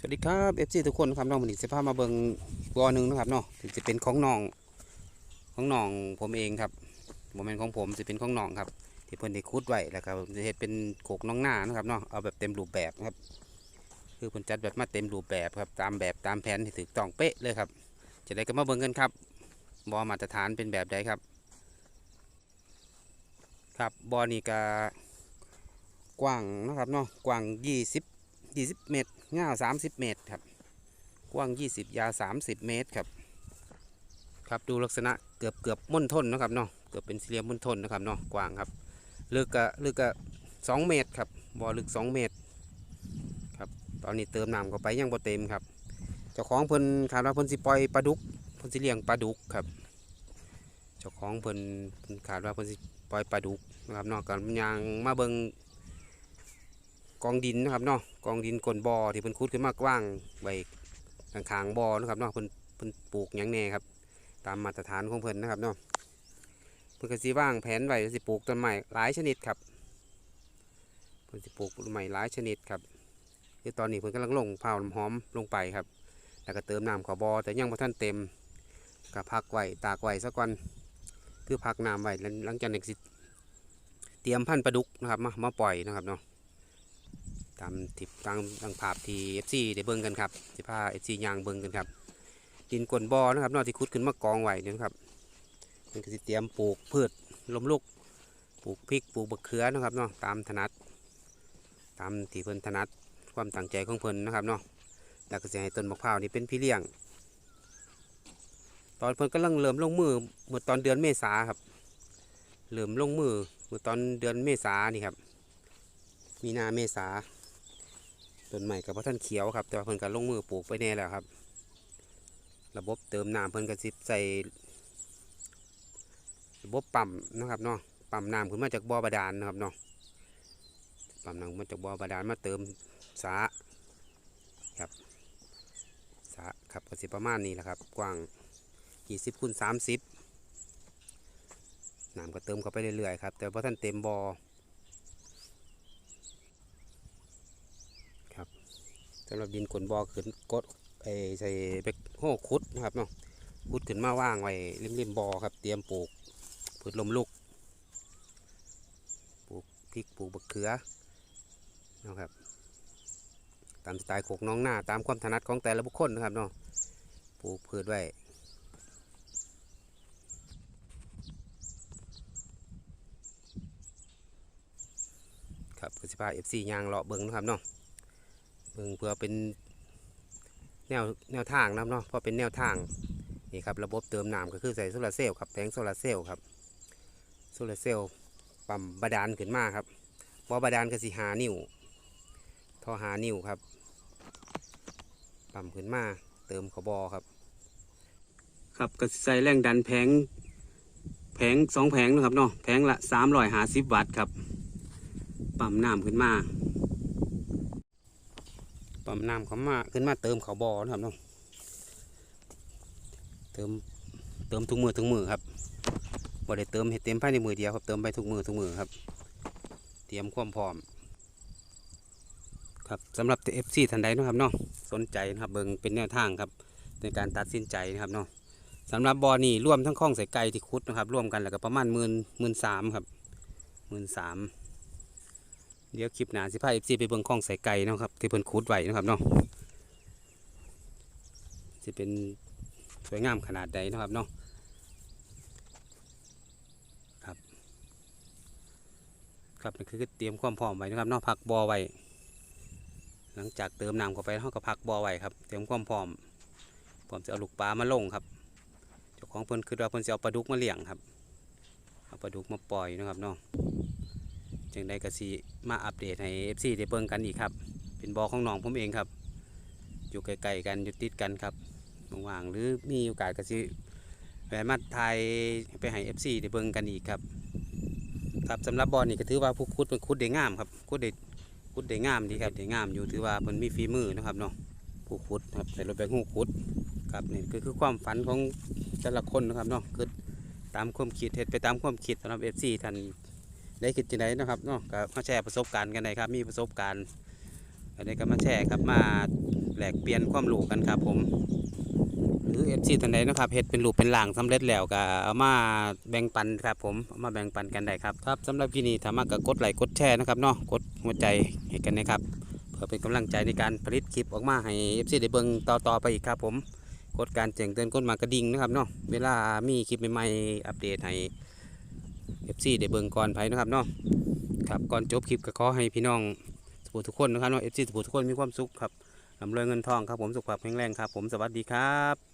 สวัสดีครับเอฟซีทุกคนครับน้องมันอีกสภาพมาเบิงบัวหนึ่งนะครับเนาะถึงจะเป็นของน้องของน้องผมเองครับโมเมนต์ของผมจะเป็นของน้องครับ ที่เพิ่นได้คุดไว้แล้วก็จะเฮ็ดเป็นโขกน้องหน้านะครับเนาะเอาแบบเต็มรูปแบบนะครับ คือเพิ่นจัดแบบมาเต็มรูปแบบครับตามแบบตามแผนที่ถูกต้องเป๊ะเลยครับ จะได้ก็มาเบิงกันครับบอมาตรฐานเป็นแบบใดครับ ครับบอนี่ก็กว้างนะครับเนาะกว้าง 20 20 เมตร ยาว30เมตรครับ กว้าง20ยาว30เมตรครับ ครับดูลักษณะเกือบเกือบม่นทนนะครับเนาะ เกือบเป็นสี่เหลี่ยมม่นทนนะครับเนาะ กว้างครับลึกก็ลึกก็2เมตรครับ บ่อลึก2เมตรครับ ตอนนี้เติมน้ำเข้าไปยังบ่เต็มครับ เจ้าของเพิ่นคาดว่าเพิ่นสิปล่อยปลาดุก เพิ่นสิเลี้ยงปลาดุกครับ เจ้าของเพิ่นคาดว่าเพิ่นสิปล่อยปลาดุกนะครับเนาะก็ยางมาเบิ่ง กองดินนะครับเนาะกองดินก้นบ่อที่เพิ่นขุดขึ้นมากว้างไว้ข้างๆบ่อนะครับเนาะเพิ่นเพิ่นปลูกหยังแน่ครับ ตามมาตรฐานของเพิ่นนะครับเนาะเพิ่นก็สิว่างแผนไว้สิปลูกต้นไม้หลายชนิดครับเพิ่นสิปลูกต้นไม้หลายชนิดครับคือตอนนี้เพิ่นกำลังลงเผาน้ำหอมลงไปครับ แล้วก็เติมน้ำข้าบ่อแต่ยังบ่ทันเต็มก็พักไว้ตากไว้สักวันคือพักน้ำไว้แล้วหลังจากนั้นสิเตรียมพันธุ์ปลาดุกนะครับมามาปล่อยนะครับเนาะ ตามทิปตามทางภาพที่ FC ได้เบิ่งกันครับสิพา FC ย่างเบิ่งกันครับ ดินกลนบ่อนะครับนอกที่ขุดขึ้นมากองไว้นี่นะครับมันก็สิเตรียมปลูกพืชลมลุกปลูกพริกปลูกบักเขือนะครับเนาะตามถนัด ตามที่เพิ่นถนัดความตั้งใจของเพิ่นนะครับเนาะแล้วก็จะให้ต้นมะพร้าวนี่เป็นพี่เลี้ยง ตอนเพิ่นกำลังเริ่มลงมือเมื่อตอนเดือนเมษาครับเริ่มลงมือเมื่อตอนเดือนเมษานี่ครับ มีนาเมษา ต้นใหม่กับพ่ท่านเขียวครับ แต่ว่าเพิ่นก็ลงมือปลูกไปแน่แล้วครับ ระบบเติมน้ำเพิ่นก็สิใส่ระบบปั๊มนะครับเนาะปั๊มน้ำขึ้นมาจากบ่อบาดาลนะครับเนาะปั๊มน้ำมาจากบ่อบาดาลมาเติมสาครับสาครับก็สิประมาณนี้แหละครับ กว้าง20คูณ30น้ำก็เติมเข้าไปเรื่อยๆครับแต่พอท่านเต็มบ่อ สำหรับดินกลนบ่อขึ้นกดไอใส่เบกโห่คุดนะครับเนาะคุดขึ้นมาว่างไว้ริมๆบ่อครับ เตรียมปลูกพืชลมลุกปลูกพริกปลูกบักเขือนะครับ ตามสไตล์โขกน้องหน้า ตามความถนัดของแต่ละบุคคลนะครับเนาะปลูกพืชไว้ครับกสิพาเอฟซียางเลาะเบิ้งนะครับเนาะ บิ่งเพื่อเป็นแนวแนวทางนะครับเนาะเพราะเป็นแนวทางนี่ครับระบบเติมน้ำก็คือใส่โซลาร์เซลล์ครับแผงโซลาร์เซลล์ครับโซลาร์เซลล์ปั๊มบาดาลขึ้นมาครับบอบาดาลก็สิหานิ้วท่อหานิ้วครับปั๊มขึ้นมาเติมขอบอครับ ครับก็ใส่แรงดันแผงแผงสองแผงนะครับเนาะแผงละสามร้อยห้าสิบวัตต์ครับปั๊มน้ำขึ้นมา ปั๊มน้ำเขามาขึ้นมาเติมเขาบอนะครับเนาะเติมเติมทุกมือทุกมือครับบ่ได้เติมให้เต็มภายในมือเดียวครับเติมไปทุกมือทุกมือครับ เตรียมความพร้อม ครับสำหรับเอฟซีท่านใดนะครับเนาะสนใจนะครับเบิ่งเป็นแนวทางครับ ในการตัดสินใจนะครับเนาะสำหรับบอนี่รวมทั้งข้องใส่ไก่ที่คุดนะครับร่วมกันแล้วก็ประมาณหมื่นหมื่นสามครับหมื่นสาม เดี๋ยวคลิปหนาสิพาเอฟซีไปเบิ่งข้องใส่ไก่นะครับ ที่เพิ่นคูดไว้นะครับเนาะจะเป็นสวยงามขนาดใดนะครับเนาะครับ ครับนี่คือเตรียมความพร้อมไว้นะครับเนาะพักบอไว้หลังจากเติมน้ำเข้าไปเขาก็พักบอไว้ครับ เตรียมความพร้อมพร้อมจะเอาลูกปลามาลงครับเจ้าของเพิ่นคือว่าเพิ่นจะเอาปลาดุกมาเลี้ยงครับเอาปลาดุกมาปล่อยนะครับเนาะ จึงได้กสิมาอัปเดตให้ FC ได้เบิ่งกันอีกครับ เป็นบอของน้องผมเองครับ อยู่ใกลๆกันอยู่ติดกันครับว่างๆหรือมีโอกาสกสิแวะมาถ่ายไปให้ FC ได้เบิ่งกันอีกครับ ครับสำหรับบอลนี่ก็ถือว่าผู้คุดเป็นคุดได้งามครับคุดได้คุดได้งามดีครับได้งามอยู่ถือว่าเพิ่นมีฝีมือนะครับเนาะผู้คุดครับใส่รถแบกหูคุดครับนี่คือคือความฝันของแต่ละคนนะครับเนาะคือตามความคิดเฮ็ดไปตามความคิดสำหรับ FC ท่าน ได้คิดจังไดนะครับเนาะก็มาแชร์ประสบการณ์กันได้ครับ มีประสบการณ์อะไรก็มาแชร์ครับมาแหลกเปลี่ยนความรู้กันครับผม หรือ FC ท่านใดนะครับเฮ็ดเป็นรูปเป็นร่างสำเร็จแล้วก็เอามาแบ่งปันครับผมเอามาแบ่งปันกันได้ครับครับสำหรับที่นี้ถามากก็กดไลค์กดแชร์นะครับเนาะกดหัวใจให้กันนะครับเพื่อเป็นกำลังใจในการผลิตคลิปออกมาให้ FC ได้เบิ่งต่อๆไปอีกครับผมกดการแจ้งเตือนกดมากระดิ่งนะครับเนาะเวลามีคลิปใหม่ๆอัปเดตให้ FC ได้เบิ่งก่อนไผนะครับเนาะครับก่อนจบคลิปก็ขอให้พี่น้องทุกทุกคนนะครับเนาะ FC ทุกทุกคนมีความสุขครับร่ำรวยเงินทองครับผมสุขภาพแข็งแรงครับผมสวัสดีครับ